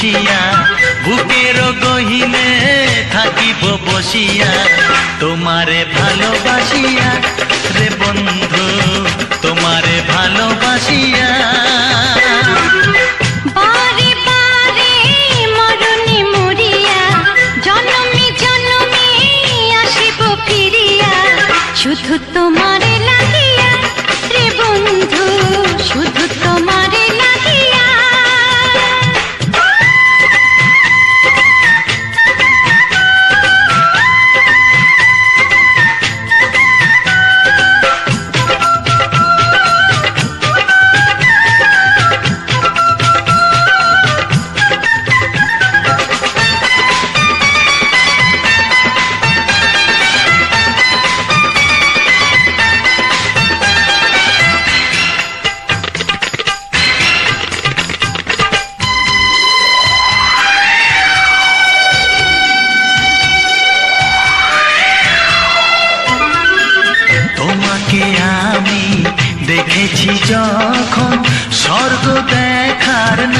মিশিয়া বুকের গহিনে থাকিব বসিয়া তোমারে ভালোবাসিয়া রে বন্ধু তোমারে ভালোবাসিয়া। শুধু তোমারে তোমাকে আমি দেখেছি যখন স্বর্গ দেখার নাই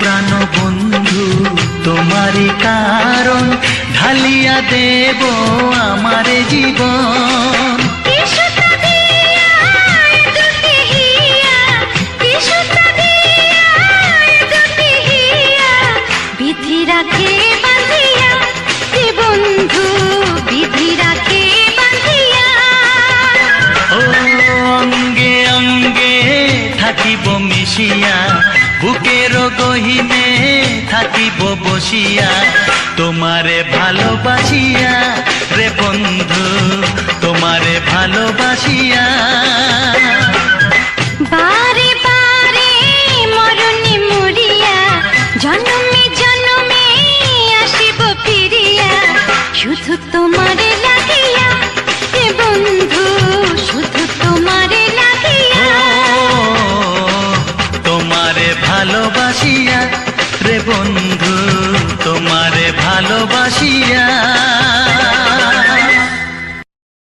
প্রাণ বন্ধু তোমারই কারণ ঢালিয়া দেব আমার জীবন। মিশিয়া বুকের গহিনে থাকিব বসিয়া, তোমারে ভালোবাসিয়া রে বন্ধু, তোমারে ভালোবাসিয়া। জনমে জনমে আসিব ফিরিয়া, শুধু তোমারে ভালোবাসিয়া